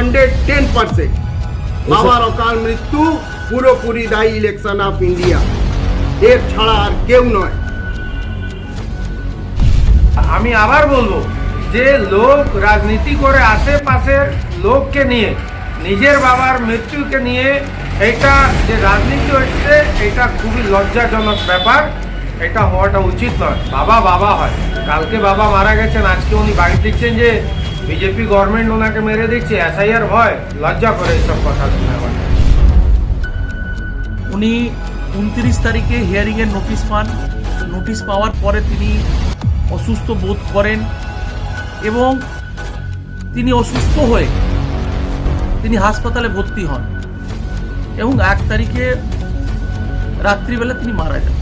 Hundred ten percent বাবার অকাল মৃত্যু পুরোপুরি দায়ী ইলেকশন অফ ইন্ডিয়া এর ছাড়া আর কেউ নয়। আমি আবার বলব, যে লোক রাজনীতি করে আশেপাশের লোককে নিয়ে, নিজের বাবার মৃত্যুকে নিয়ে, এটা যে রাজনীতি হচ্ছে, এটা খুবই লজ্জাজনক ব্যাপার। এটা হওয়াটা উচিত নয়। বাবা বাবা হয়। কালকে বাবা মারা গেছেন, আজকে উনি বাড়ি দিচ্ছেন যে বিজেপি গভর্নমেন্ট ওনাকে মেরে দিচ্ছে এসআইআর ভয় লজ্জা করে এইসব কথা শুনে আমার উনি উনত্রিশ তারিখে হিয়ারিংয়ের নোটিশ পান। নোটিশ পাওয়ার পরে তিনি অসুস্থ বোধ করেন এবং তিনি অসুস্থ হয়ে তিনি হাসপাতালে ভর্তি হন এবং এক তারিখে রাত্রিবেলা তিনি মারা যান।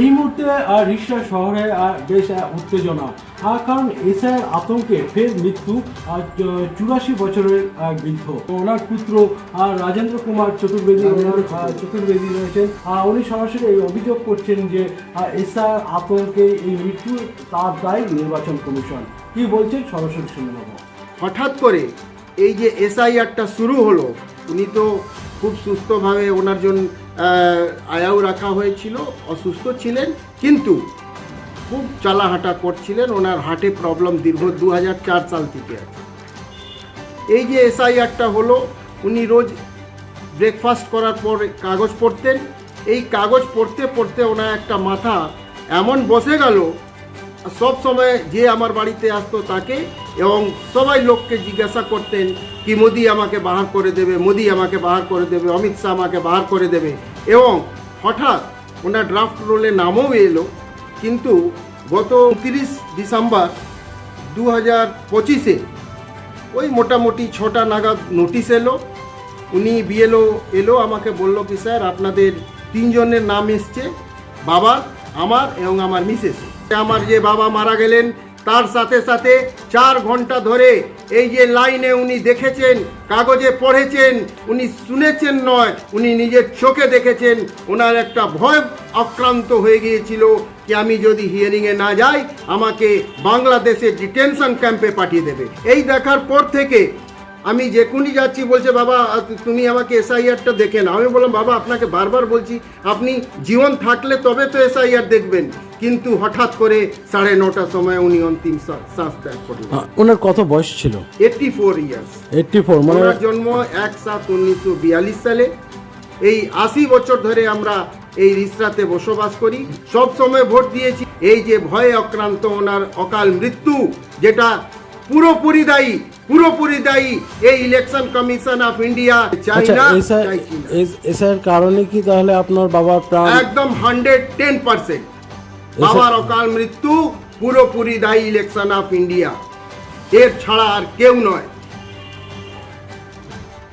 এই মুহূর্তে আর রিক্সা শহরে আর বেশ উত্তেজনা। কারণ এসআইয়ের আতঙ্কে ফের মৃত্যু আর চুরাশি বছরের এক বৃদ্ধ। ওনার পুত্র আর রাজেন্দ্র কুমার চতুর্বেদী ওনার চতুর্বেদী রয়েছেন। আর উনি সরাসরি এই অভিযোগ করছেন যে এসআইয়ের আতঙ্কে এই মৃত্যু তার দায় নির্বাচন কমিশন। কি বলছেন? সরাসরি শুনে নেব। হঠাৎ করে এই যে এসআইআরটা শুরু হলো উনি তো খুব সুস্থভাবে ওনার জন্য আয়াও রাখা হয়েছিল অসুস্থ ছিলেন। কিন্তু খুব চালাহাঁটা করছিলেন। ওনার হার্টে প্রবলেম দীর্ঘ দু হাজার চার সাল থেকে আছে। এই যে এসআইআরটা হলো, উনি রোজ ব্রেকফাস্ট করার পর কাগজ পড়তেন। এই কাগজ পড়তে পড়তে ওনার একটা মাথা এমন বসে গেল, সব সময় যে আমার বাড়িতে আসতো তাকে এবং সবাই লোককে জিজ্ঞাসা করতেন কি মোদি আমাকে বাহার করে দেবে, মোদি আমাকে বাহার করে দেবে, অমিত শাহ আমাকে বাহার করে দেবে। এবং হঠাৎ ওনার ড্রাফট রোলে নামও এলো। কিন্তু গত তিরিশ ডিসেম্বর দু হাজার পঁচিশে ওই মোটামুটি ছটা নাগাদ নোটিশ এলো। উনি বিএলও এলো, আমাকে বলল কি, স্যার, আপনাদের তিনজনের নাম এসছে, বাবা, আমার এবং আমার মিসেস। আমার যে বাবা মারা গেলেন তার সাথে সাথে চার ঘণ্টা ধরে এই যে লাইনে উনি দেখেছেন, কাগজে পড়েছেন, উনি শুনেছেন নয়, উনি নিজের চোখে দেখেছেন, ওনার একটা ভয় আক্রান্ত হয়ে গিয়েছিল যে আমি যদি হিয়ারিংয়ে না যাই, আমাকে বাংলাদেশের ডিটেনশন ক্যাম্পে পাঠিয়ে দেবে। এই দেখার পর থেকে আমি যেখুনি যাচ্ছি বলছে বাবা তুমি আমাকে এসআইআরটা দেখে না আমি বললাম বাবা আপনাকে বারবার বলছি আপনি জীবন থাকলে তবে তো এসআইআর দেখবেন। কিন্তু হঠাৎ করে সাড়ে নটার সময় উনি অন্তিম শ্বাস ত্যাগ করলেন। ওনার কত বয়স ছিল? Eighty four years eighty four মানে ওনার জন্ম এক সাত উনিশশো বিয়াল্লিশ সালে। এই আশি বছর ধরে আমরা এই রিসরাতে বসবাস করি। সব সময় ভোট দিয়েছি। এই যে ভয়ে আক্রান্ত ওনার অকাল মৃত্যু যেটা পুরোপুরি দায়ী পুরোপুরি দায়ী এই ইলেকশন কমিশন অফ ইন্ডিয়া চাই না এসআইয়ের কারণে কি তাহলে আপনার বাবার প্রাণ একদম হান্ড্রেড টেন পার্সেন্ট বাবার অকাল মৃত্যু পুরোপুরি দায়ী ইলেকশন অফ ইন্ডিয়া এর ছাড়া আর কেউ নয়।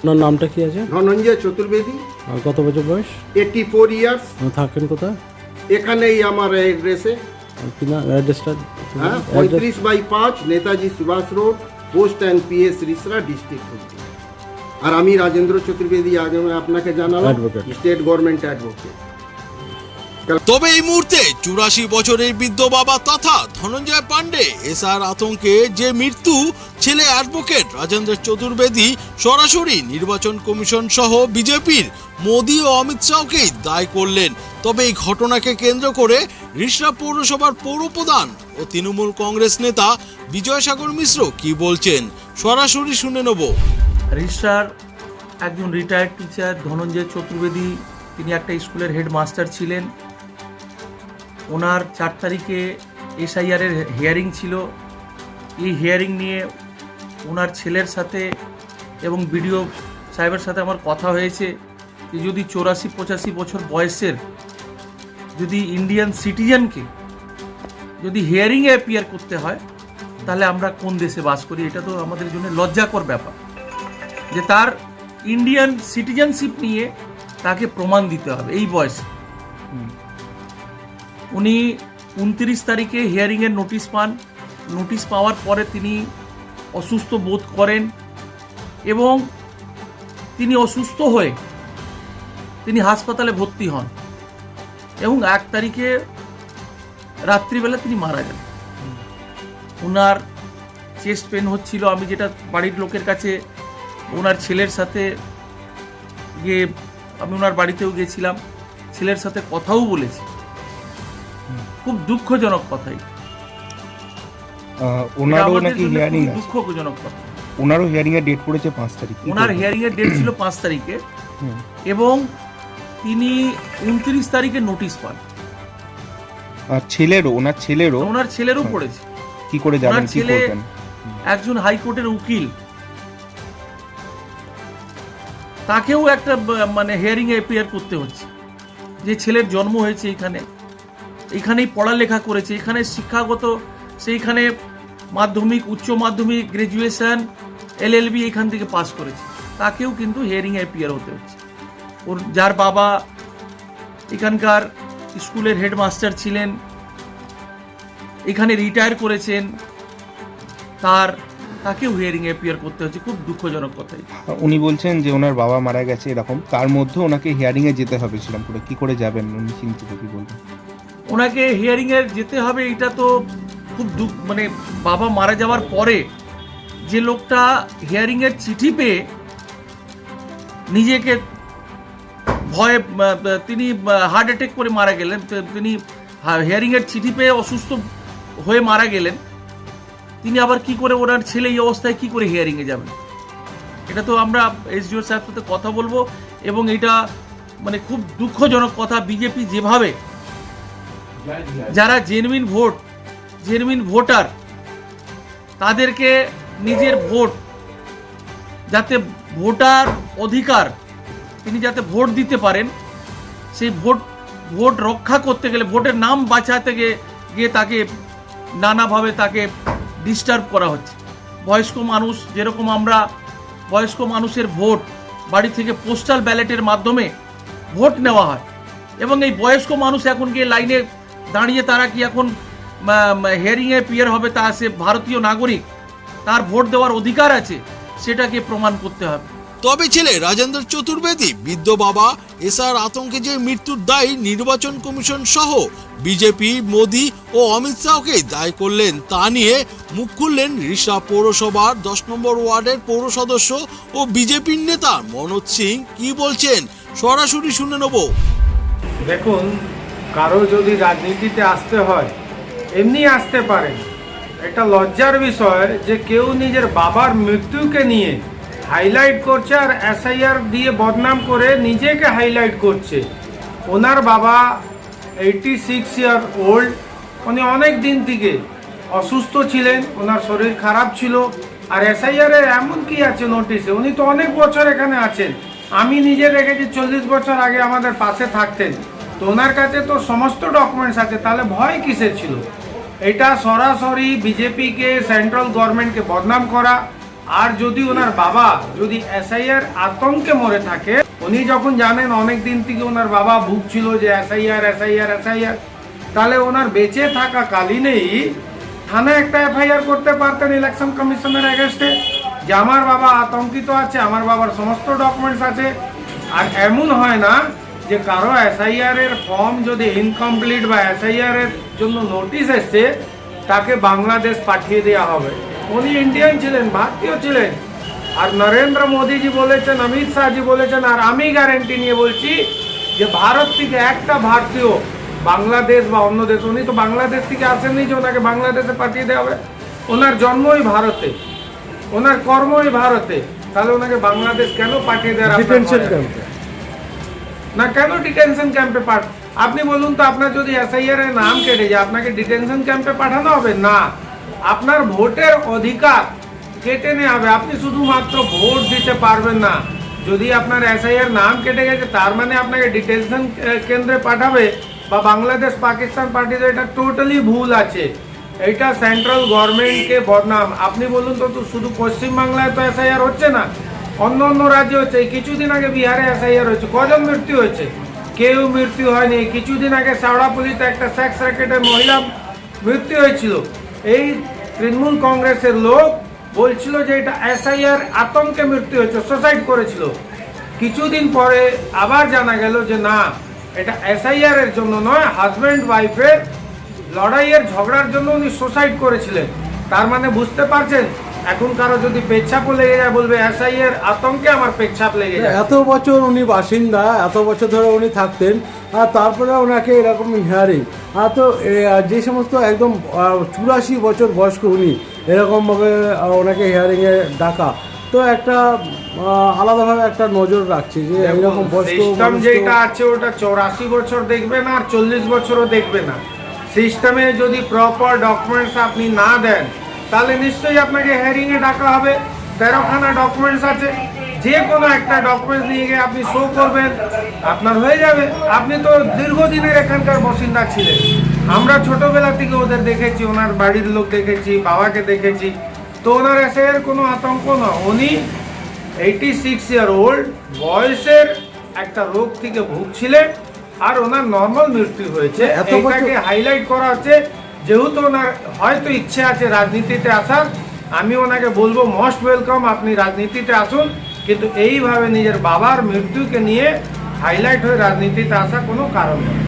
ওনার নামটা কি আছে? ধনঞ্জয় চতুর্বেদী। আর কত বছর বয়স? এইটি ফোর ইয়ার্স থাকেন কোথায়? এখানেই আমার না অ্যাড্রেসটা হ্যাঁ পঁয়ত্রিশ বাই পাঁচ Netaji Subhash road. Post and PS Rishra district আর আমি রাজেন্দ্র চতুর্বেদী আগে আপনাকে জানালাম স্টেট গভর্নমেন্ট অ্যাডভোকেট। তবে এই মুহূর্তে চুরাশি বছরের বৃদ্ধ বাবা তথা ধনঞ্জয় পাণ্ডে এসআর আতঙ্কে যে মৃত্যু ছেলে অ্যাডভোকেট রাজেন্দ্র চতুর্বেদী সরাসরি নির্বাচন কমিশন সহ বিজেপির মোদী ও অমিত শাহকেই দায় করলেন। তবে এই ঘটনাকে কেন্দ্র করে রিষড়া পৌরসভার পৌরপ্রধান ও তৃণমূল কংগ্রেস নেতা বিজয়সাগর মিশ্র কি বলছেন? সরাসরি শুনে নেব। রিসার একজন রিটায়ার্ড টিচার ধনঞ্জয় চতুর্বেদী, তিনি একটা স্কুলের হেডমাস্টার ছিলেন। ওনার চার তারিখে এসআইআরের হিয়ারিং ছিল। এই হিয়ারিং নিয়ে ওনার ছেলের সাথে এবং বিডিও সাহেবের সাথে আমার কথা হয়েছে যে যদি চৌরাশি পঁচাশি বছর বয়সের যদি ইন্ডিয়ান সিটিজেনকে যদি হিয়ারিংয়ে অ্যাপিয়ার করতে হয় তাহলে আমরা কোন দেশে বাস করি? এটা তো আমাদের জন্য লজ্জাকর ব্যাপার। যে তার ইন্ডিয়ান সিটিজেনশিপ নিয়ে তাকে প্রমাণ দিতে হবে এই বয়সে। উনি উনত্রিশ তারিখে হিয়ারিংয়ের নোটিশ পান। নোটিশ পাওয়ার পরে তিনি অসুস্থ বোধ করেন এবং তিনি অসুস্থ হয়ে তিনি হাসপাতালে ভর্তি হন। এবং এক তারিখে রাত্রিবেলা তিনি মারা যান। ওনার চেস্ট পেন হচ্ছিল আমি যেটা বাড়ির লোকের কাছে ওনার ছেলের সাথে গিয়ে আমি ওনার বাড়িতেও গিয়েছিলাম ছেলের সাথে কথাও বলেছি। খুব দুঃখজনক কথাই। ওনারও নাকি হিয়ারিং দুঃখজনক কথা। ওনারও হিয়ারিং এর ডেট পড়েছে পাঁচ তারিখ। ওনার? হিয়ারিং এর ডেট ছিল পাঁচ তারিখে। এবং তিনি উনত্রিশ তারিখে নোটিশ পান। ছেলেরও ওনার ছেলেরও? ওনার ছেলেরও পড়েছে। কি করে যাবেন কি করবেন একজন হাইকোর্টের উকিল। তাকেও একটা মানে হিয়ারিং এ অ্যাপিয়ার করতে হচ্ছে। যে ছেলের জন্ম হয়েছে এখানে। এখানেই পড়ালেখা করেছে। এখানে শিক্ষাগত সেইখানে মাধ্যমিক উচ্চ মাধ্যমিক গ্রাজুয়েশন এলএলবি এখান থেকে পাস করেছে। তাকেও কিন্তু হিয়ারিং এ অ্যাপিয়ার হতে হচ্ছে। ওর যার বাবা এখানকার স্কুলের হেডমাস্টার ছিলেন এখানে রিটায়ার করেছেন তার তাকেও হিয়ারিং অ্যাপিয়ার করতে হচ্ছে খুব দুঃখজনক কথাই। উনি বলছেন যে ওনার বাবা মারা গেছে এরকম তার মধ্যে ওনাকে হিয়ারিং এ যেতে হবে ছিলাম শ্রীরামপুরে কি করে যাবেন? উনি চিন্তিত কি বলবেন? ওনাকে হিয়ারিং এর যেতে হবে এটা তো খুব দুঃখ মানে বাবা মারা যাওয়ার পরে যে লোকটা হিয়ারিং এর চিঠি পেয়ে নিজেকে ভয়ে তিনি হার্ট অ্যাটেক করে মারা গেলেন। তিনি হিয়ারিং এর চিঠি পেয়ে অসুস্থ হয়ে মারা গেলেন। তিনি আবার কি করে ওনার ছেলে এই অবস্থায় কি করে হিয়ারিং এ যাবেন? এটা তো আমরা এসডিও সাহেব সাথে কথা বলব এবং এটা মানে খুব দুঃখজনক কথা। বিজেপি যেভাবে যারা জেনুইন ভোট জেনুইন ভোটার তাদেরকে নিজের ভোট, যাতে ভোটার অধিকার তিনি যাতে ভোট দিতে পারেন, সেই ভোট ভোট রক্ষা করতে গেলে, ভোটের নাম বাঁচাতে গিয়ে গিয়ে তাকে নানাভাবে তাকে ডিস্টার্ব করা হচ্ছে। বয়স্ক মানুষ, যেরকম আমরা বয়স্ক মানুষের ভোট, বাড়ি থেকে পোস্টাল ব্যালেটের মাধ্যমে ভোট নেওয়া হয়, এবং এই বয়স্ক মানুষ এখন গিয়ে লাইনে দাঁড়িয়ে তারা কি এখন হিয়ারিংয়ে পিয়ার হবে তা সে ভারতীয় নাগরিক, তার ভোট দেওয়ার অধিকার আছে, সেটাকে প্রমাণ করতে হবে। তবে ছেলে রাজেন্দ্র চতুর্বেদী, বৃদ্ধ বাবা এসআর আতঙ্কে যে মৃত্যুর দায় নির্বাচন কমিশন সহ বিজেপি, মোদি ও অমিত শাহকে দায় করলেন তা নিয়ে মুখ খুললেন রিষা পৌরসভার দশ নম্বর ওয়ার্ডের পৌর সদস্য ও বিজেপির নেতা মনোজ সিং। কি বলছেন? সরাসরি শুনে নেব। দেখুন, কারও যদি রাজনীতিতে আসতে হয়, এমনি আসতে পারেন এটা লজ্জার বিষয় যে কেউ নিজের বাবার মৃত্যুকে নিয়ে হাইলাইট করছে আর এসআইআর দিয়ে বদনাম করে নিজেকে হাইলাইট করছে। ওনার বাবা এইটি সিক্স ইয়ার ওল্ড উনি অনেক দিন থেকে অসুস্থ ছিলেন, ওনার শরীর খারাপ ছিল, আর এসআইআর এর এমন কি আছে নোটিশে উনি তো অনেক বছর এখানে আছেন। আমি নিজে দেখেছি চল্লিশ বছর আগে আমাদের পাশে থাকতেন। তো ওনার কাছে তো সমস্ত ডকুমেন্টস আছে, তাহলে ভয় কিসের ছিল? এটা সরাসরি বিজেপিকে সেন্ট্রাল গভর্নমেন্টকে বদনাম করা আর যদি ওনার বাবা যদি এসআইআর আতঙ্কে মরে থাকে, উনি যখন জানেন অনেক দিন থেকে ওনার বাবা ভুগছিল যে এসআইআর এসআইআর এসআইআর, তাহলে ওনার বেঁচে থাকা কালীনেই থানায় একটা এফআইআর করতে পারতেন ইলেকশন কমিশনের এগেনস্টে যে আমার বাবা আতঙ্কিত আছে, আমার বাবার সমস্ত ডকুমেন্টস আছে। আর এমন হয় না যে কারও এসআইআর এর ফর্ম যদি ইনকমপ্লিট বা এসআইআর এর জন্য নোটিশ এসছে, তাকে বাংলাদেশ পাঠিয়ে দেওয়া হবে। উনি ইন্ডিয়ান ছিলেন ভারতীয় ছিলেন। আর নরেন্দ্র মোদীজি বলেছেন অমিত শাহজি বলেছেন আর আমি গ্যারেন্টি নিয়ে বলছি যে ভারত থেকে একটা ভারতীয় বাংলাদেশ বা অন্য দেশ উনি তো বাংলাদেশ থেকে আসেননি যে ওনাকে বাংলাদেশে পাঠিয়ে দেওয়া হবে। ওনার জন্মই ভারতে। ওনার কর্মই ভারতে। তাহলে ওনাকে বাংলাদেশ কেন পাঠিয়ে? ক্যাম্পে না কেন ডিটেনশন ক্যাম্পে পাঠ আপনি বলুন তো আপনার যদি এসআইআর এর নাম কেটে যায় আপনাকে ডিটেনশন ক্যাম্পে পাঠানো হবে? না। আপনার ভোটের অধিকার কেটে নেওয়া হবে। আপনি শুধুমাত্র ভোট দিতে পারবেন না। যদি আপনার এসআইআর নাম কেটে গেছে, তার মানে আপনাকে ডিটেনশন কেন্দ্রে পাঠাবে বা বাংলাদেশ পাকিস্তান দেবে এটা টোটালি ভুল আছে। এটা সেন্ট্রাল গভর্নমেন্টকে বদনাম। আপনি বলুন তো শুধু পশ্চিমবাংলায় তো এসআইআর হচ্ছে না, অন্য অন্য রাজ্যে হচ্ছে। কিছুদিন আগে বিহারে এসআইআর হয়েছে। কজন মৃত্যু হয়েছে? কেউ মৃত্যু হয়নি। কিছুদিন আগে সাওড়াপুলিতে একটা সেক্স র্যাকেটের মহিলা মৃত্যু হয়েছিল। এই তৃণমূল কংগ্রেসের লোক বলছিল যে এটা এসআইআর আতঙ্কে মৃত্যু হয়েছে সুসাইড করেছিল। কিছুদিন পরে আবার জানা গেল যে না, এটা এসআইআর এর জন্য নয় হাজব্যান্ড ওয়াইফের লড়াইয়ের ঝগড়ার জন্য উনি সুসাইড করেছিলেন। তার মানে বুঝতে পারছেন এখন কারও যদি পেচ্ছাপও লেগে যায় বলবে এসআই এর আতঙ্কে আমার পেচ্ছাপ লেগে যায়। এত বছর উনি বাসিন্দা এত বছর ধরে উনি থাকতেন আর তারপরে ওনাকে এরকম হিয়ারিং আর তো যে সমস্ত একদম চুরাশি বছর বয়স্ক উনি এরকমভাবে ওনাকে হিয়ারিংয়ে ডাকা। তো একটা আলাদাভাবে একটা নজর রাখছে যে এইরকম বয়স্ক যেটা আছে ওটা চৌরাশি বছর দেখবে না আর চল্লিশ বছরও দেখবে না। সিস্টেমে যদি প্রপার ডকুমেন্টস আপনি না দেন তাহলে নিশ্চয়ই আপনাকে হেয়ারিং এ ডাকা হবে। তেরোখানা ডকুমেন্টস আছে। যে কোনো একটা ডকুমেন্টস নিয়ে গিয়ে আপনি শো করবেন। আপনার হয়ে যাবে। আপনি তো দীর্ঘদিনের এখানকার বাসিন্দা ছিলেন। আমরা ছোটবেলা থেকে ওদের দেখেছি ওনার বাড়ির লোক দেখেছি বাবাকে দেখেছি। তো ওনার এসে এর কোনো আতঙ্ক না। উনি এইটি সিক্স ইয়ার ওল্ড বয়সের একটা রোগ থেকে ভুগছিলেন। আর ওনার নর্মাল মৃত্যু হয়েছে। এত বছর- এটাকে হাইলাইট করা হচ্ছে। যেহেতু ওনার হয়তো ইচ্ছে আছে রাজনীতিতে আসার, আমি ওনাকে বলব মোস্ট ওয়েলকাম আপনি রাজনীতিতে আসুন। কিন্তু এইভাবে নিজের বাবার মৃত্যুকে নিয়ে হাইলাইট হয়ে রাজনীতিতে আসা কোনো কারণ নেই।